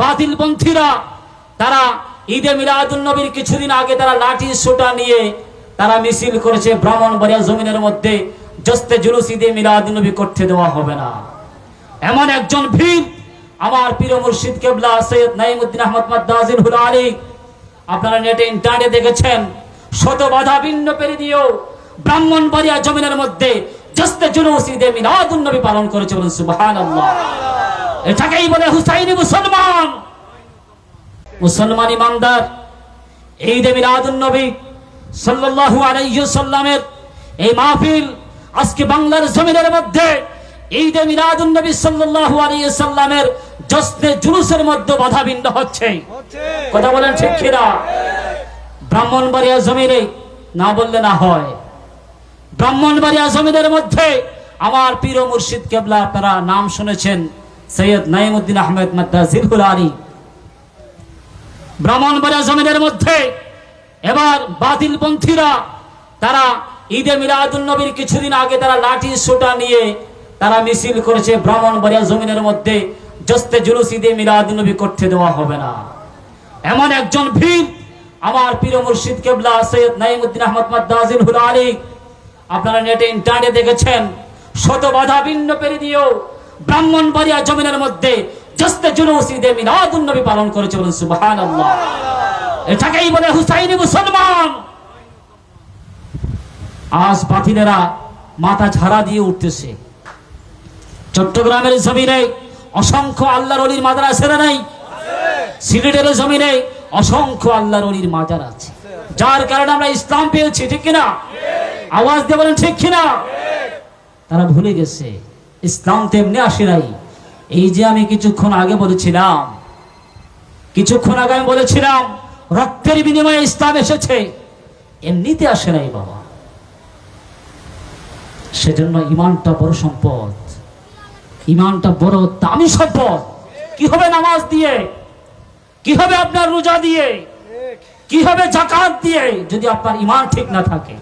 বাতিলপন্থীরা, তারা ঈদে মিলাদুল নবীর কিছুদিন আগে তারা লাঠি সোটা নিয়ে তারা মিছিল করেছে ব্রাহ্মণবাড়িয়া জমিনের মধ্যে। জস্তে জুলুস ঈদে মিলাদুল নবী করতে দেওয়া হবে না। এমন একজন ভীর আমার প্রিয় মুর্শিদ কেবলা সৈয়দ নাইমুদ্দিন আহমদ মাদ্দাজিল হুল আলী, আপনারা নেটে ইন্টারনেটে দেখেছেন, শত বাধা ভিন্ন পেরে দিয়েও ব্রাহ্মণবাড়িয়া জমিনের মধ্যে জস্তে জুলুস ঈদে মিলাদুল নবী পালন করেছে বলুন সুবহানাল্লাহ। এটাকেই বলে হুসাইনি মুসলমান। মুসলমান ইমানদার। এই দে মিলাদুন নবী সাল্লাল্লাহু আলাইহি সাল্লামের এই মাহফিল আজকে বাংলার জমিনের মধ্যে, এই দে মিলাদুন নবী সাল্লাল্লাহু আলাইহি সাল্লামের জশ্নে জুলুসের মধ্যে বাধা বিন্দ হচ্ছে। কথা বলেন ঠিক কিনা? ব্রাহ্মণবাড়িয়া জমিনে না বললে না হয়। ব্রাহ্মণবাড়িয়া জমিনের মধ্যে আমার পীর মুর্শিদ কেবলা আপনারা নাম শুনেছেন। সৈয়দ নাইমুদ্দিন আহমেদ মাদ্দাজিরুল আলী। ব্রাহ্মণবাড়িয়া জমিনের মধ্যে এবার বাতিলপন্থীরা তারা ঈদে মিলাদুল নবীর কিছুদিন আগে তারা লাঠি সোটা নিয়ে তারা মিছিল করেছে ব্রাহ্মণবাড়িয়া জমিনের মধ্যে জস্তে জুলুস ঈদে মিলাদুল নবী করতে দেওয়া হবে না। এমন একজন ভীর আমার প্রিয় মুর্শিদ কেবলা সৈয়দ নাইমুদ্দিন আহমদ মাদ্দাজিল হুল আলী। আপনারা নেটে ইন্টারনেটে দেখেছেন, শত বাধা ভিন্ন পেরে দিয়েও ব্রাহ্মণবাড়িয়া জমিনের মধ্যে জস্তে জুলুস ঈদে মিলাদুন নবী পালন করেছে বলুন সুবহানাল্লাহ। এটাকেই বলে হুসাইনি মুসলমান। আজ বাতিলেরা মাথা ঝাড়া দিয়ে উঠতেছে। চট্টগ্রামের জমিনে অসংখ্য আল্লাহর অলির মাদ্রাসা নেই? সিলেটের জমিনে অসংখ্য আল্লাহর অলির মাজার আছে। যার কারণে আমরা ইসলাম পেয়েছি, ঠিক কিনা? আওয়াজ দিয়ে বলেন, ঠিক কিনা? তারা ভুলে গেছে। ইসলাম তেমনি আসে নাই। এই যে আমি কিছুক্ষণ আগে বলেছিলাম, কিছুক্ষণ আগে আমি বলেছিলাম, রক্তের বিনিময়ে ইসলাম এসেছে। এমনিতে আসে নাই বাবা। সেজন্য ইমানটা বড় সম্পদ। ইমানটা বড় দামি সম্পদ। কি হবে নামাজ দিয়ে? কি হবে আপনার রোজা দিয়ে? কি হবে জাকাত দিয়ে? যদি আপনার ইমান ঠিক না থাকে।